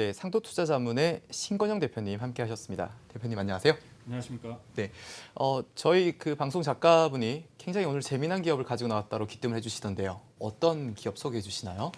네, 상도투자자문의 신건영 대표님 함께하셨습니다. 대표님 안녕하세요. 안녕하십니까. 어, 저희 그 방송 작가분이 굉장히 오늘 재미난 기업을 가지고 나왔다로 기뜸을 해주시던데요. 어떤 기업 소개해 주시나요?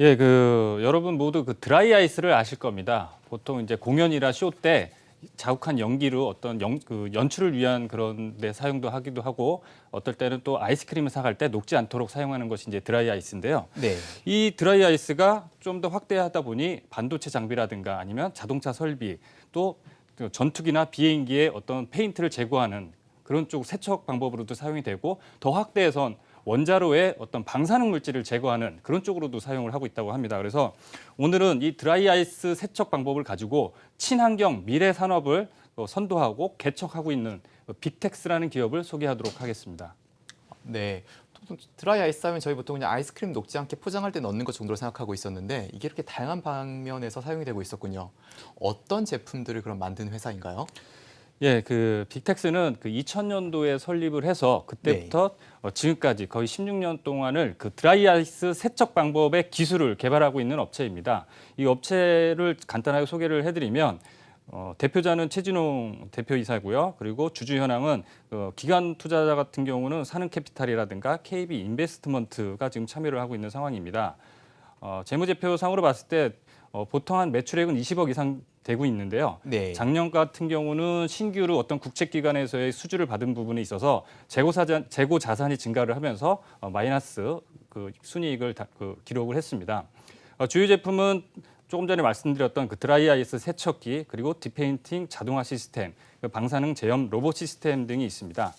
예, 그 여러분 모두 그 드라이 아이스를 아실 겁니다. 보통 이제 공연이나 쇼 때 자욱한 연기로 어떤 연, 그 연출을 위한 그런 데 사용도 하기도 하고 어떨 때는 또 아이스크림을 사갈 때 녹지 않도록 사용하는 것이 이제 드라이 아이스인데요. 네. 이 드라이 아이스가 좀 더 확대하다 보니 반도체 장비라든가 아니면 자동차 설비 또그 전투기나 비행기에 어떤 페인트를 제거하는 그런 쪽 세척 방법으로도 사용이 되고 더 확대해선 원자로의 어떤 방사능 물질을 제거하는 그런 쪽으로도 사용을 하고 있다고 합니다. 그래서 오늘은 이 드라이 아이스 세척 방법을 가지고 친환경 미래 산업을 어, 선도하고 개척하고 있는 빅텍스라는 기업을 소개하도록 하겠습니다. 네. 드라이 아이스 하면 저희 보통 그냥 아이스크림 녹지 않게 포장할 때 넣는 것 정도로 생각하고 있었는데 이게 이렇게 다양한 방면에서 사용이 되고 있었군요. 어떤 제품들을 그럼 만드는 회사인가요? 예, 그 빅텍스는 그 2000년도에 설립을 해서 그때부터 어, 지금까지 거의 16년 동안을 그 드라이 아이스 세척 방법의 기술을 개발하고 있는 업체입니다. 이 업체를 간단하게 소개를 해드리면 어, 대표자는 최진홍 대표이사고요. 그리고 주주 현황은 어, 기관 투자자 같은 경우는 사는캐피탈이라든가 KB 인베스트먼트가 지금 참여를 하고 있는 상황입니다. 어, 재무제표상으로 봤을 때 어, 보통 한 매출액은 20억 이상 되고 있는데요. 네. 작년 같은 경우는 신규로 어떤 국책기관에서의 수주를 받은 부분에 있어서 재고 사자, 재고 자산이 증가를 하면서 어, 마이너스 그 순이익을 다, 그 기록을 했습니다. 어, 주요 제품은 조금 전에 말씀드렸던 그 드라이 아이스 세척기 그리고 디페인팅 자동화 시스템, 그 방사능 제염 로봇 시스템 등이 있습니다.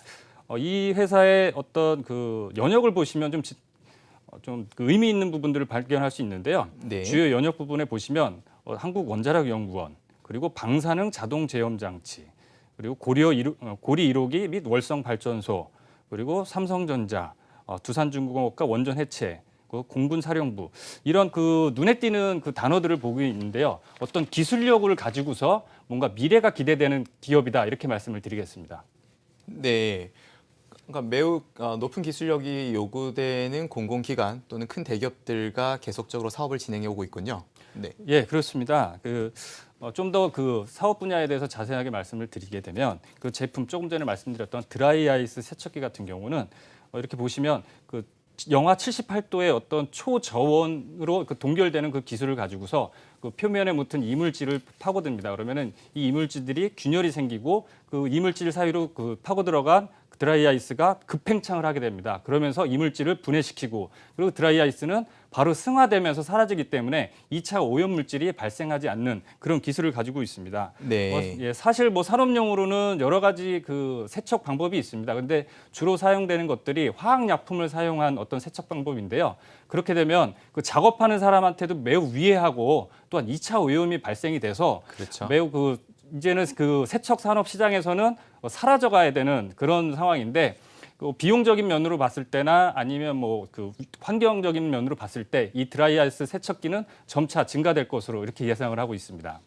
어, 이 회사의 어떤 그 연역을 보시면 좀 지- 어, 좀그 의미 있는 부분들을 발견할 수 있는데요. 네. 주요 연역 부분에 보시면 어, 한국 원자력 연구원 그리고 방사능 자동 제염 장치 그리고 고려 어, 고리 1호기 및 월성 발전소 그리고 삼성전자 어, 두산중공업과 원전 해체 그 공군 사령부 이런 그 눈에 띄는 그 단어들을 보고 있는데요. 어떤 기술력을 가지고서 뭔가 미래가 기대되는 기업이다 이렇게 말씀을 드리겠습니다. 네. 그러니까 매우 어, 높은 기술력이 요구되는 공공기관 또는 큰 대기업들과 계속적으로 사업을 진행해 오고 있군요. 네. 예, 그렇습니다. 그좀더 그 사업 분야에 대해서 자세하게 말씀을 드리게 되면 그 제품 조금 전에 말씀드렸던 드라이 아이스 세척기 같은 경우는 어, 이렇게 보시면 그 영하 78도의 어떤 초저온으로 그 동결되는 그 기술을 가지고서 그 표면에 묻은 이물질을 파고듭니다. 그러면은 이 이물질들이 균열이 생기고 그 이물질 사이로 그 파고 들어간 드라이 아이스가 급팽창을 하게 됩니다. 그러면서 이물질을 분해시키고 그리고 드라이 아이스는 바로 승화되면서 사라지기 때문에 2차 오염 물질이 발생하지 않는 그런 기술을 가지고 있습니다. 네. 어, 예, 사실 뭐 산업용으로는 여러 가지 그 세척 방법이 있습니다. 근데 주로 사용되는 것들이 화학 약품을 사용한 어떤 세척 방법인데요. 그렇게 되면 그 작업하는 사람한테도 매우 위해하고 또한 2차 오염이 발생이 돼서 그렇죠. 매우 그 이제는 그 세척 산업 시장에서는 사라져 가야 되는 그런 상황인데 그 비용적인 면으로 봤을 때나 아니면 뭐 그 환경적인 면으로 봤을 때 이 드라이아이스 세척기는 점차 증가될 것으로 이렇게 예상을 하고 있습니다.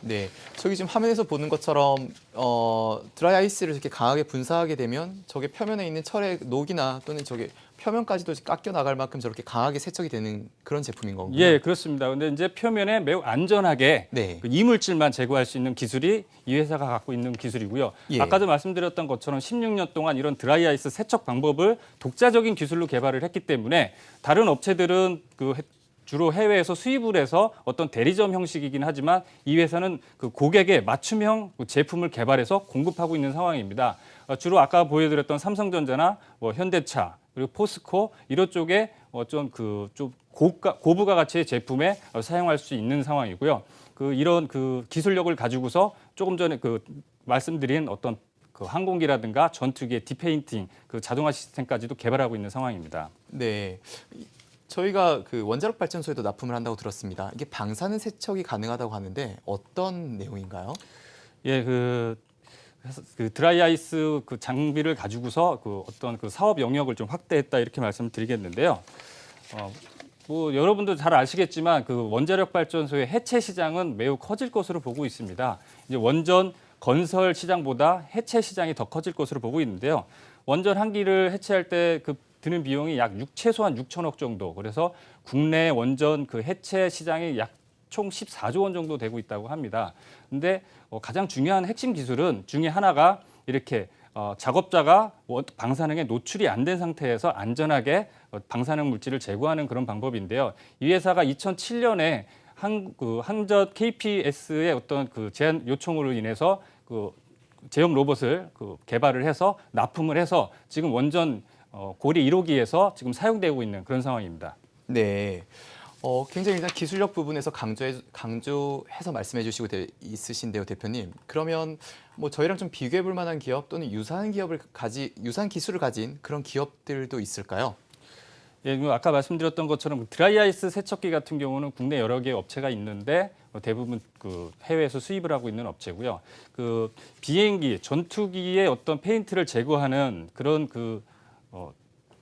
네, 저기 지금 화면에서 보는 것처럼 어, 드라이 아이스를 이렇게 강하게 분사하게 되면 저게 표면에 있는 철의 녹이나 또는 저게 표면까지도 깎여 나갈 만큼 저렇게 강하게 세척이 되는 그런 제품인 거군요. 예, 그렇습니다. 근데 이제 표면에 매우 안전하게 네. 그 이물질만 제거할 수 있는 기술이 이 회사가 갖고 있는 기술이고요. 예. 아까도 말씀드렸던 것처럼 16년 동안 이런 드라이 아이스 세척 방법을 독자적인 기술로 개발을 했기 때문에 다른 업체들은 그 해- 주로 해외에서 수입을 해서 어떤 대리점 형식이긴 하지만 이 회사는 그 고객의 맞춤형 그 제품을 개발해서 공급하고 있는 상황입니다. 어, 주로 아까 보여드렸던 삼성전자나 뭐 현대차 그리고 포스코 이런 쪽에 어좀 그 좀 고가 고부가 가치의 제품에 어, 사용할 수 있는 상황이고요. 그 이런 그 기술력을 가지고서 조금 전에 그 말씀드린 어떤 그 항공기라든가 전투기의 디페인팅 그 자동화 시스템까지도 개발하고 있는 상황입니다. 네. 이- 저희가 그 원자력 발전소에도 납품을 한다고 들었습니다. 이게 방사능 세척이 가능하다고 하는데 어떤 내용인가요? 예, 그, 그 드라이 아이스 그 장비를 가지고서 그 어떤 그 사업 영역을 좀 확대했다 이렇게 말씀을 드리겠는데요. 어, 뭐 여러분도 잘 아시겠지만 그 원자력 발전소의 해체 시장은 매우 커질 것으로 보고 있습니다. 이제 원전 건설 시장보다 해체 시장이 더 커질 것으로 보고 있는데요. 원전 한 기를 해체할 때 그 드는 비용이 약 6, 최소한 6천억 정도. 그래서 국내 원전 그 해체 시장이 약 총 14조 원 정도 되고 있다고 합니다. 근데 어, 가장 중요한 핵심 기술은 중에 하나가 이렇게 어, 작업자가 원- 방사능에 노출이 안 된 상태에서 안전하게 어, 방사능 물질을 제거하는 그런 방법인데요. 이 회사가 2007년에 한, 그 한전 KPS의 어떤 그 제한 요청으로 인해서 그 제형 로봇을 그 개발을 해서 납품을 해서 지금 원전 어, 고리 1호기에서 지금 사용되고 있는 그런 상황입니다. 네. 어, 굉장히 일단 기술력 부분에서 강조해, 강조해서 말씀해 주시고 대- 있으신데요, 대표님. 그러면 뭐 저희랑 좀 비교해 볼 만한 기업 또는 유사한 기업을 가지, 유사한 기술을 가진 그런 기업들도 있을까요? 예, 그 아까 말씀드렸던 것처럼 드라이아이스 세척기 같은 경우는 국내 여러 개의 업체가 있는데 어, 대부분 그 해외에서 수입을 하고 있는 업체고요. 그 비행기, 전투기의 어떤 페인트를 제거하는 그런 그 어,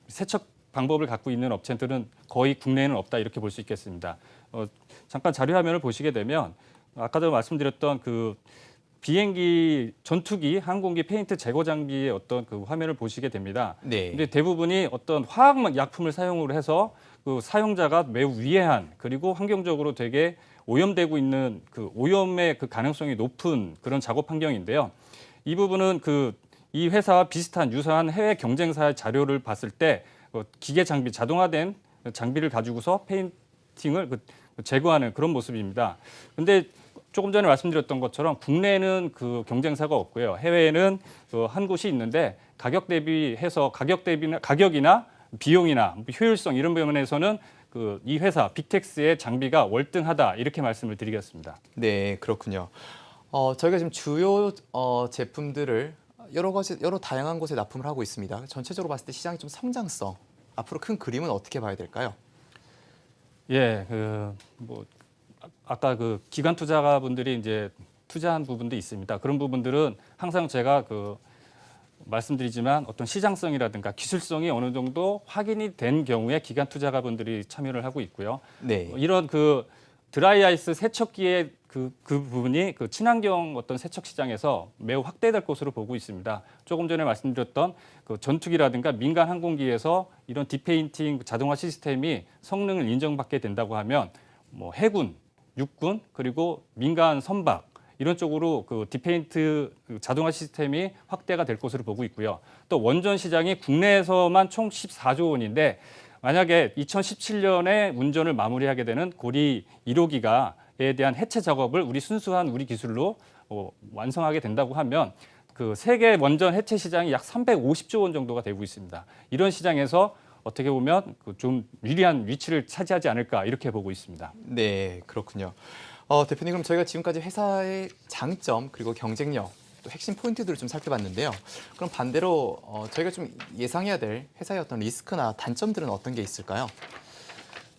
세척 방법을 갖고 있는 업체들은 거의 국내에는 없다 이렇게 볼 수 있겠습니다. 어, 잠깐 자료 화면을 보시게 되면 아까도 말씀드렸던 그 비행기, 전투기, 항공기 페인트 제거 장비의 어떤 그 화면을 보시게 됩니다. 네. 근데 대부분이 어떤 화학 약품을 사용을 해서 그 사용자가 매우 위해한 그리고 환경적으로 되게 오염되고 있는 그 오염의 그 가능성이 높은 그런 작업 환경인데요. 이 부분은 그 이 회사와 비슷한 유사한 해외 경쟁사의 자료를 봤을 때 어, 기계 장비 자동화된 장비를 가지고서 페인팅을 그 제거하는 그런 모습입니다. 근데 조금 전에 말씀드렸던 것처럼 국내에는 그 경쟁사가 없고요. 해외에는 그 한 곳이 있는데 가격 대비해서 가격 대비나 가격이나 비용이나 뭐 효율성 이런 부분에서는 그 이 회사 빅텍스의 장비가 월등하다 이렇게 말씀을 드리겠습니다. 네, 그렇군요. 어, 저희가 지금 주요 어, 제품들을 여러 가지 여러 다양한 곳에 납품을 하고 있습니다. 전체적으로 봤을 때 시장의 좀 성장성 앞으로 큰 그림은 어떻게 봐야 될까요? 예, 그뭐 아까 그 기관 투자가 분들이 이제 투자한 부분도 있습니다. 그런 부분들은 항상 제가 그 말씀드리지만 어떤 시장성이라든가 기술성이 어느 정도 확인이 된 경우에 기관 투자가분들이 참여를 하고 있고요. 네. 이런 그 드라이 아이스 세척기의 그, 그 부분이 그 친환경 어떤 세척 시장에서 매우 확대될 것으로 보고 있습니다. 조금 전에 말씀드렸던 그 전투기라든가 민간 항공기에서 이런 디페인팅 자동화 시스템이 성능을 인정받게 된다고 하면 뭐 해군, 육군 그리고 민간 선박 이런 쪽으로 그 디페인트 그 자동화 시스템이 확대가 될 것으로 보고 있고요. 또 원전 시장이 국내에서만 총 14조 원인데 만약에 2017년에 운전을 마무리하게 되는 고리 1호기가에 대한 해체 작업을 우리 순수한 우리 기술로 어, 완성하게 된다고 하면 그 세계 원전 해체 시장이 약 350조 원 정도가 되고 있습니다. 이런 시장에서 어떻게 보면 그좀 유리한 위치를 차지하지 않을까 이렇게 보고 있습니다. 네, 그렇군요. 어, 대표님 그럼 저희가 지금까지 회사의 장점 그리고 경쟁력 또 핵심 포인트들을 좀 살펴봤는데요. 그럼 반대로 어, 저희가 좀 예상해야 될 회사의 어떤 리스크나 단점들은 어떤 게 있을까요?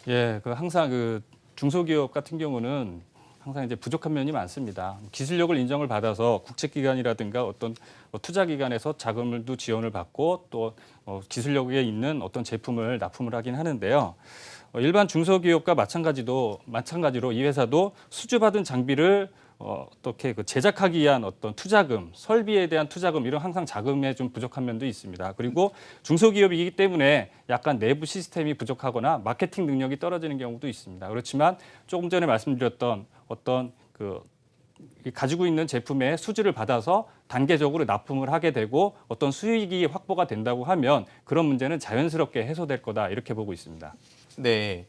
예, 그 항상 그 중소기업 같은 경우는 항상 이제 부족한 면이 많습니다. 기술력을 인정을 받아서 국책기관이라든가 어떤 뭐 투자기관에서 자금을도 지원을 받고 또 어, 기술력에 있는 어떤 제품을 납품을 하긴 하는데요. 어, 일반 중소기업과 마찬가지도 마찬가지로 이 회사도 수주받은 장비를 어, 어떻게 그 제작하기 위한 어떤 투자금, 설비에 대한 투자금 이런 항상 자금에 좀 부족한 면도 있습니다. 그리고 중소기업이기 때문에 약간 내부 시스템이 부족하거나 마케팅 능력이 떨어지는 경우도 있습니다. 그렇지만 조금 전에 말씀드렸던 어떤 그이 가지고 있는 제품의 수주를 받아서 단계적으로 납품을 하게 되고 어떤 수익이 확보가 된다고 하면 그런 문제는 자연스럽게 해소될 거다 이렇게 보고 있습니다. 네.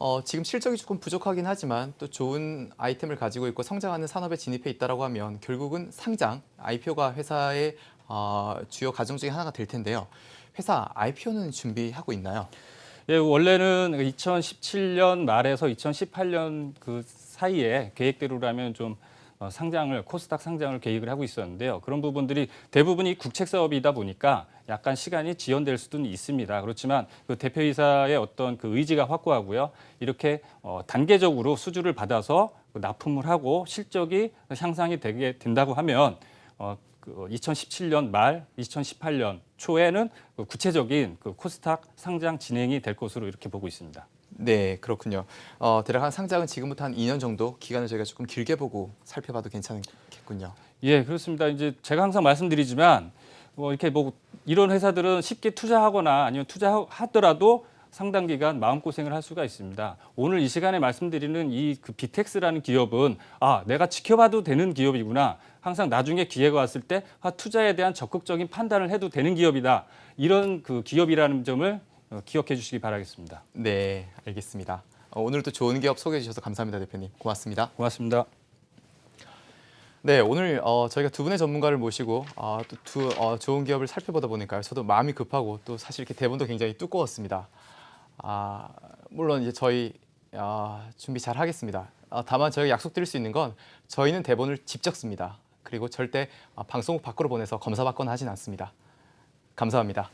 어, 지금 실적이 조금 부족하긴 하지만 또 좋은 아이템을 가지고 있고 성장하는 산업에 진입해 있다라고 하면 결국은 상장, IPO가 회사의 어, 주요 과정 중에 하나가 될 텐데요. 회사 IPO는 준비하고 있나요? 예, 원래는 2017년 말에서 2018년 그 사이에 계획대로라면 좀 어, 상장을 코스닥 상장을 계획을 하고 있었는데요. 그런 부분들이 대부분이 국책 사업이다 보니까 약간 시간이 지연될 수도 있습니다. 그렇지만 그 대표이사의 어떤 그 의지가 확고하고요. 이렇게 어, 단계적으로 수주를 받아서 그 납품을 하고 실적이 향상이 되게 된다고 하면 어, 그 2017년 말, 2018년 초에는 그 구체적인 그 코스닥 상장 진행이 될 것으로 이렇게 보고 있습니다. 네, 그렇군요. 어, 대략 한 상장은 지금부터 한 2년 정도 기간을 저희가 조금 길게 보고 살펴봐도 괜찮겠군요. 예, 그렇습니다. 이제 제가 항상 말씀드리지만 뭐 이렇게 뭐 이런 회사들은 쉽게 투자하거나 아니면 투자하더라도 상당 기간 마음고생을 할 수가 있습니다. 오늘 이 시간에 말씀드리는 이 그 비텍스라는 기업은 아, 내가 지켜봐도 되는 기업이구나. 항상 나중에 기회가 왔을 때 아, 투자에 대한 적극적인 판단을 해도 되는 기업이다. 이런 그 기업이라는 점을 어, 기억해 주시기 바라겠습니다. 네, 알겠습니다. 어, 오늘도 좋은 기업 소개해 주셔서 감사합니다, 대표님. 고맙습니다. 고맙습니다. 네, 오늘 어, 저희가 두 분의 전문가를 모시고 어, 또두 어, 좋은 기업을 살펴보다 보니까요. 저도 마음이 급하고 또 사실 이렇게 대본도 굉장히 두꺼웠습니다. 아, 물론 이제 저희 아, 준비 잘 하겠습니다. 아, 다만 저희가 약속드릴 수 있는 건 저희는 대본을 직접 씁니다. 그리고 절대 아, 방송국 밖으로 보내서 검사받거나 하진 않습니다. 감사합니다.